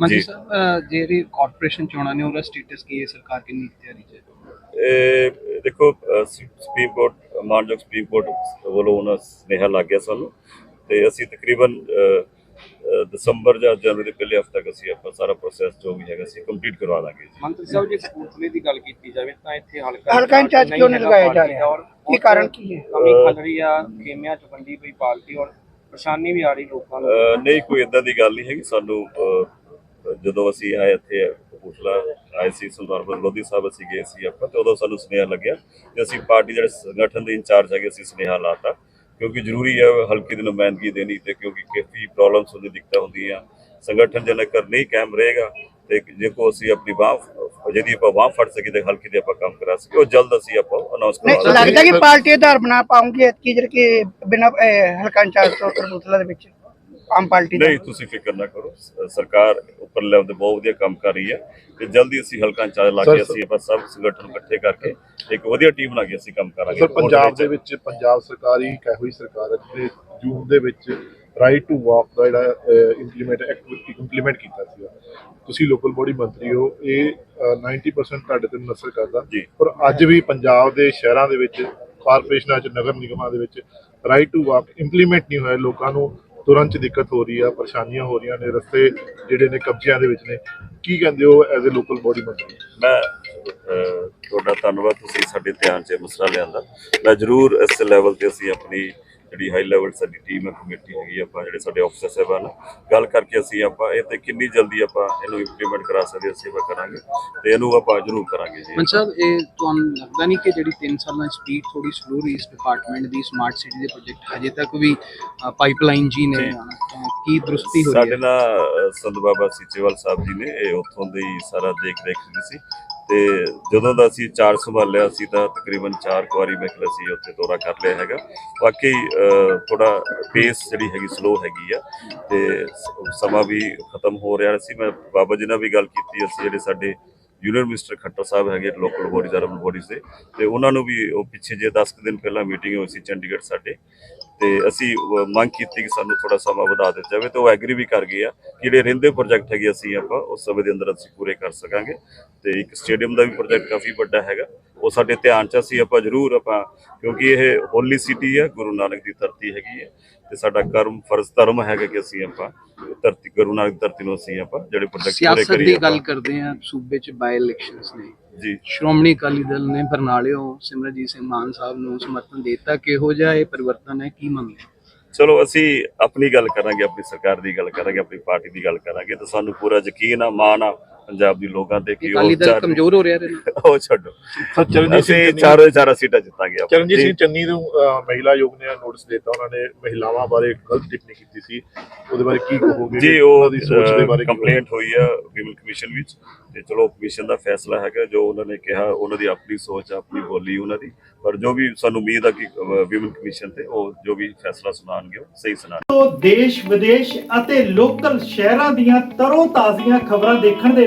ਮੰਜੀ ਜੀ। ਸਾਹਿਬ ਅਹ ਜਿਹੜੀ ਕਾਰਪੋਰੇਸ਼ਨ ਚੋਣਾਂ ਨੇ ਉਹਦਾ ਸਟੇਟਸ ਕੀ ਹੈ? ਸਰਕਾਰ ਕਿੰਨੀ ਕੁ ਤਿਆਰੀ 'ਚ ਹੈ? ਇਹ ਦੇਖੋ ਅ, ਸ- ਸੁਪਰੀਮ ਕੋਰਟ ਮਾਨਯੋਗ ਸੁਪਰੀਮ ਕੋਰਟ ਵੱਲੋਂ ਉਹਨਾਂ ਸੁਨੇਹਾ ਲੱਗ ਗਿਆ ਸਾਨੂੰ ਤੇ ਅਸੀਂ ਤਕਰੀਬਨ ਅ, ਅ, ਦਸੰਬਰ ਜਾਂ ਜਨਵਰੀ ਦੇ ਪਹਿਲੇ ਹਫ਼ਤੇ ਤੱਕ ਅਸੀਂ ਆਪਣਾ ਸਾਰਾ ਪ੍ਰੋਸੈਸ ਜੋ ਵੀ ਹੈਗਾ ਸੀ ਕੰਪਲੀਟ ਕਰਵਾ ਦਾਂਗੇ ਜੀ। ਮੰਤਰੀ ਸਾਹਿਬ ਜੇ ਕਪੂਰਥਲੇ ਦੀ ਗੱਲ ਕੀਤੀ ਜਾਵੇ ਤਾਂ ਇੱਥੇ ਹਲਕਾ ਹਲਕਾ ਇੰਚਾਰਜ ਕਿਉਂ ਨਹੀਂ ਲਗਾਇਆ ਜਾ ਰਿਹਾ? ਕੀ ਕਾਰਨ ਕੀ ਹੈ? ਕਮੀ ਖਲ ਰਹੀ ਆ ਖੇਮਿਆਂ ਚ ਵੰਡੀ ਪਈ ਪਾਰਟੀ ਔਰ ਪਰੇਸ਼ਾਨੀ ਵੀ ਆ ਰਹੀ ਲੋਕਾਂ ਨੂੰ। ਨਹੀਂ ਕੋਈ ਇਦਾਂ ਦੀ ਗੱਲ ਨਹੀਂ ਹੈਗੀ। ਸਾਨੂੰ ਜਦੋਂ ਅਸੀਂ ਆਏ ਇੱਥੇ ਕਪੂਰਥਲਾ ਆਏ ਸੀ ਸਰਦਾਰ ਲੋਧੀ ਸਾਹਿਬ ਅਸੀਂ ਗਏ ਸੀ ਆਪਾਂ ਤੇ ਉਦੋਂ ਸਾਨੂੰ ਸੁਨੇਹਾ ਲੱਗਿਆ ਤੇ ਅਸੀਂ ਪਾਰਟੀ ਜਿਹੜੇ ਸੰਗਠਨ ਦੇ ਇੰਚਾਰਜ ਹੈਗੇ ਅਸੀਂ ਸੁਨੇਹਾ ਲਾਤਾ। ਕਿਉਂਕਿ ਜ਼ਰੂਰੀ ਹੈ ਹਲਕੀ ਦੀ ਨੁਮਾਇੰਦਗੀ ਦੇਣੀ ਤੇ ਕਿਉਂਕਿ ਕਾਫੀ ਪ੍ਰੋਬਲਮਸ ਹੁੰਦੀ ਦਿੱਕਤਾਂ ਹੁੰਦੀਆਂ। ਸੰਗਠਨ ਜਨਕ ਨਹੀਂ ਕਾਇਮ ਰਹੇਗਾ ਤੇ ਜੇ ਕੋ ਅਸੀਂ ਆਪਣੀ ਬਾਹ ਜਿਹਦੀ ਆਪਾਂ ਬਾਹ ਫੜ ਸਕੀ ਤੇ ਹਲਕੀ ਦੇ ਆਪਾਂ ਕੰਮ ਕਰਾ ਸਕੀ ਉਹ ਜਲਦ ਅਸੀਂ ਆਪਾਂ ਅਨਾਉਂਸ ਦਾਂਗੇ। ਲੱਗਦਾ ਕਿ ਪਾਰਟੀ ਆਧਾਰ ਬਣਾ ਪਾਉਂਗੇ ਕਿ ਜਿਹੜੇ ਕਿ ਬਿਨਾਂ ਹਲਕਾ ਇੰਚਾਰਜ ਤੋਂ ਕਪੂਰਥਲਾ ਦੇ ਵਿੱਚ। ਆਮ ਪਾਰਟੀ ਦਾ। ਨਹੀਂ ਤੁਸੀਂ ਫਿਕਰ ਨਾ ਕਰੋ। ਸ- ਸਰਕਾਰ ਉੱਪਰ ਲੈਵਲ ਤੇ ਬਹੁਤ ਵਧੀਆ ਕੰਮ ਕਰ ਰਹੀ ਹੈ ਤੇ ਜਲਦੀ ਅਸੀਂ ਹਲਕਾ ਇੰਚਾਰਜ ਲਾ ਕੇ ਅਸੀਂ ਆਪਾਂ ਸਭ ਸੰਗਠਨ ਇਕੱਠੇ ਕਰਕੇ ਇੱਕ ਵਧੀਆ ਟੀਮ ਬਣਾ ਕੇ ਅਸੀਂ ਕੰਮ ਕਰਾਂਗੇ। ਸਰ ਪੰਜਾਬ ਦੇ ਵਿੱਚ ਪੰਜਾਬ ਸਰਕਾਰ ਹੀ ਇੱਕ ਇਹੋ ਹੀ ਸਰਕਾਰ ਹੈ ਜਿਹਨੇ ਜੂਨ ਦੇ ਵਿੱਚ ਰਾਈਟ ਟੂ ਵਾਕ ਦਾ ਜਿਹੜਾ ਇੰਪਲੀਮੈਂਟ ਐਕਟ ਇੰਪਲੀਮੈਂਟ ਕੀਤਾ ਸੀ ਤੁਸੀਂ ਲੋਕਲ ਬੋਡੀ ਮੰਤਰੀ ਹੋ ਇਹ ਅਹ, 90% ਤੁਹਾਡੇ ਤੇ ਨਸਰ ਕਰਦਾ। ਜੀ। ਪਰ ਅੱਜ ਵੀ ਪੰਜਾਬ ਦੇ ਸ਼ਹਿਰਾਂ ਦੇ ਵਿੱਚ ਕਾਰਪੋਰੇਸ਼ਨਾਂ ਚ ਨਗਰ ਨਿਗਮਾਂ ਦੇ ਵਿੱਚ ਰਾਈਟ ਟੂ ਵਾਕ ਇੰਪਲੀਮੈਂਟ ਨਹੀਂ ਹੋਇਆ। ਲੋਕਾਂ ਨੂੰ ਤੁਰੰਤ ਚ ਦਿੱਕਤ ਹੋ ਰਹੀ ਆ, ਪਰੇਸ਼ਾਨੀਆਂ ਹੋ ਰਹੀਆਂ ਨੇ, ਰਸਤੇ ਜਿਹੜੇ ਨੇ ਕਬਜ਼ਿਆਂ ਦੇ ਵਿੱਚ ਨੇ। ਕੀ ਕਹਿੰਦੇ ਹੋ ਐਜ਼ ਅ ਲੋਕਲ ਬੋਡੀ ਮੰਤਰੀ? ਮੈਂ ਤੁਹਾਡਾ ਧੰਨਵਾਦ, ਤੁਸੀਂ ਸਾਡੇ ਧਿਆਨ 'ਚ ਇਹ ਮਸਲਾ ਲਿਆਂਦਾ। ਮੈਂ ਜ਼ਰੂਰ ਇਸ ਲੈਵਲ ਤੇ ਅਸੀਂ ਆਪਣੀ ਜਿਹੜੀ ਹਾਈ ਲੈਵਲ ਸਾਡੀ ਟੀਮ ਹੈ ਕਮੇਟੀ ਹੈਗੀ ਆਪਾਂ ਜਿਹੜੇ ਸਾਡੇ ਆਫਿਸਰ ਸਾਹਿਬਾਨ ਗੱਲ ਕਰਕੇ ਅਸੀਂ ਆਪਾਂ ਇਹ ਤੇ ਕਿੰਨੀ ਜਲਦੀ ਆਪਾਂ ਇਹਨੂੰ ਇੰਪਲੀਮੈਂਟ ਕਰਾ ਸਕਦੇ ਅਸੀਂ ਉਹ ਕਰਾਂਗੇ ਤੇ ਇਹਨੂੰ ਆਪਾਂ ਜ਼ਰੂਰ ਕਰਾਂਗੇ ਜੀ। ਸਾਹਿਬ ਇਹ ਤੁਹਾਨੂੰ ਲੱਗਦਾ ਨਹੀਂ ਕਿ ਜਿਹੜੀ 3 ਸਾਲਾਂ ਦੀ ਸਪੀਡ ਥੋੜੀ ਸਲੋ ਰਹੀ ਇਸ ਡਿਪਾਰਟਮੈਂਟ ਦੀ ਸਮਾਰਟ ਸਿਟੀ ਦੇ ਪ੍ਰੋਜੈਕਟ ਹਜੇ ਤੱਕ ਵੀ ਪਾਈਪਲਾਈਨ ਜੀ ਨੇ ਕੀ ਦਰੁਸਤੀ ਹੋ ਰਹੀ ਸਾਡੇ ਨਾਲ ਸੰਤ ਬਾਬਾ ਸੀਚੇਵਾਲ ਸਾਹਿਬ ਜੀ ਨੇ ਇਹ ਉੱਥੋਂ ਦੇ ਸਾਰਾ ਦੇਖ ਰੇਖ ਸੀ। ਤੇ ਜਦੋਂ ਦਾ ਅਸੀਂ ਚਾਰ ਸੰਭਾਲਿਆ ਸੀ ਤਾਂ ਤਕਰੀਬਨ ਚਾਰ ਕੁ ਵਾਰੀ ਮੈਂ ਕਿਹਾ ਉੱਥੇ ਦੌਰਾ ਕਰ ਲਿਆ ਹੈਗਾ। ਬਾਕੀ ਥੋੜਾ ਪੇਸ ਜਿਹੜੀ ਹੈਗੀ ਸਲੋ ਹੈਗੀ ਆ ਤੇ ਸਮਾਂ ਵੀ ਖਤਮ ਹੋ ਰਿਹਾ। ਸੀ ਮੈਂ, ਬਾਬਾ ਜੀ ਨਾਲ ਵੀ ਗੱਲ ਕੀਤੀ, ਅਸੀਂ ਜਿਹੜੇ ਸਾਡੇ ਯੂਨੀਅਨ ਮਿਨਿਸਟਰ ਖੱਟਰ ਸਾਹਿਬ ਹੈਗੇ ਲੋਕਲ ਬੋਡੀਜ਼ ਅਰਬਨ ਬੋਡੀਜ਼ ਦੇ, ਤੇ ਉਹਨਾਂ ਨੂੰ ਵੀ ਉਹ ਪਿੱਛੇ ਜੇ 10 ਕੁ ਦਿਨ ਪਹਿਲਾਂ ਮੀਟਿੰਗ ਹੋਈ ਸੀ ਚੰਡੀਗੜ੍ਹ ਸਾਡੇ। ਤੇ ਅਸੀਂ ਮੰਗ ਕੀਤੀ ਕਿ ਸਾਨੂੰ ਥੋੜਾ ਸਮਾਂ ਵਧਾ ਦਿੱਤਾ ਜਾਵੇ ਤੇ ਉਹ ਐਗਰੀ ਵੀ ਕਰ ਗਏ ਆ ਜਿਹੜੇ ਰਹਿੰਦੇ ਪ੍ਰੋਜੈਕਟ ਹੈਗੇ ਅਸੀਂ ਆਪਾਂ ਉਸ ਸਮੇਂ ਦੇ ਅੰਦਰ ਅਸੀਂ ਪੂਰੇ ਕਰ ਸਕਾਂਗੇ ਤੇ ਇੱਕ ਸਟੇਡੀਅਮ ਦਾ ਵੀ ਪ੍ਰੋਜੈਕਟ ਕਾਫੀ ਵੱਡਾ ਹੈਗਾ ਉਹ ਸਾਡੇ ਧਿਆਨ 'ਚ ਅਸੀਂ ਆਪਾਂ ਜ਼ਰੂਰ ਆਪਾਂ ਕਿਉਂਕਿ ਇਹ ਹੋਲੀ ਸਿਟੀ ਹੈ ਗੁਰੂ ਨਾਨਕ ਦੀ ਧਰਤੀ ਹੈਗੀ ਹੈ ਤੇ ਸਾਡਾ ਕਰਮ ਫਰਜ਼ ਧਰਮ ਹੈਗਾ ਕਿ ਅਸੀਂ ਆਪਾਂ ਧਰਤੀ ਗੁਰੂ ਨਾਨਕ ਦੀ ਧਰਤੀ ਨੂੰ ਅਸੀਂ ਆਪਾਂ ਜਿਹੜੇ ਪ੍ਰੋਜੈਕਟ ਪੂਰੇ ਸਿਆਸਤ ਕਰੀਏ ਦੀ। ਗੱਲ ਕਰਦੇ ਆ ਸੂਬੇ 'ਚ ਬਾਈ ਇਲੈਕਸ਼ਨਸ ਨੇ ਜੀ। ਸ਼੍ਰੋਮਣੀ ਅਕਾਲੀ ਦਲ ਨੇ ਬਰਨਾਲਿਓ ਸਿਮਰਜੀਤ ਸਿੰਘ ਮਾਨ ਸਾਹਿਬ ਨੂੰ ਸਮਰਥਨ ਦਿੱਤਾ ਕਿਹੋ ਜਿਹਾ ਇਹ ਪਰਿਵਰਤਨ ਹੈ? ਕੀ ਮੰਨਦੇ? ਚਲੋ ਅਸੀਂ ਆਪਣੀ ਗੱਲ ਕਰਾਂਗੇ ਆਪਣੀ ਸਰਕਾਰ ਦੀ ਗੱਲ ਕਰਾਂਗੇ ਆਪਣੀ ਪਾਰਟੀ ਦੀ ਗੱਲ ਕਰਾਂਗੇ ਤਾਂ ਸਾਨੂੰ ਪੂਰਾ ਯਕੀਨ ਆ ਮਾਣ ਆ। ਪੰਜਾਬ ਦੀ ਲੋਕਾਂ ਤੇ ਕਿ ਅਕਾਲੀ ਉਹ ਦਲ ਚਾਰ ਕਮਜ਼ੋਰ ਹੋ ਰਿਹਾ ਇਹਦੇ ਨਾਲ। ਉਹ ਛੱਡੋ। ਸਰ ਚਰਨਜੀਤ ਸਿੰਘ ਅਸੀਂ ਚਾਰੋਂ ਚਾਰਾਂ ਸੀਟਾਂ ਜਿੱਤਾਂਗੇ ਆਪਾਂ। ਚਰਨਜੀਤ ਜੀ। ਸਿੰਘ ਚੰਨੀ ਨੂੰ ਅਹ, ਮਹਿਲਾ ਆਯੋਗ ਨੇ ਨੋਟਿਸ ਦਿੱਤਾ ਉਹਨਾਂ ਨੇ ਮਹਿਲਾਵਾਂ ਬਾਰੇ ਗਲਤ ਟਿੱਪਣੀ ਕੀਤੀ ਸੀ। ਉਹਦੇ ਬਾਰੇ ਕੀ ਕਹੋਗੇ? ਜੀ ਉਹਨਾਂ ਉਹ ਦੀ ਸੋਚ ਦੇ ਬਾਰੇ ਕੀ ਕੰਪਲੇਂਟ ਹੋਈ ਆ ਵਿਮਲ ਕਮਿਸ਼ਨ ਵਿੱਚ। ਤੇ ਚਲੋ ਕਮਿਸ਼ਨ ਦਾ ਫੈਸਲਾ ਹੈਗਾ ਜੋ ਉਹਨਾਂ ਨੇ ਕਿਹਾ ਉਹਨਾਂ ਦੀ ਆਪਣੀ ਸੋਚ ਆ, ਆਪਣੀ ਬੋਲੀ ਉਹਨਾਂ ਦੀ। ਪਰ ਜੋ ਵੀ ਸਾਨੂੰ ਉਮੀਦ ਆ ਕਿ ਵਿਮਲ ਕਮਿਸ਼ਨ ਤੇ ਉਹ ਜੋ ਵੀ ਫੈਸਲਾ ਸੁਣਾਉਣਗੇ ਉਹ ਸਹੀ ਸੁਣਾਉਣਗੇ। ਤੋਂ ਦੇਸ਼ ਵਿਦੇਸ਼ ਅਤੇ ਲੋਕਲ ਸ਼ਹਿਰਾਂ ਦੀਆਂ ਤਰੋ ਤਾਜ਼ੀਆਂ ਖਬਰਾਂ ਦੇਖਣ ਦੇ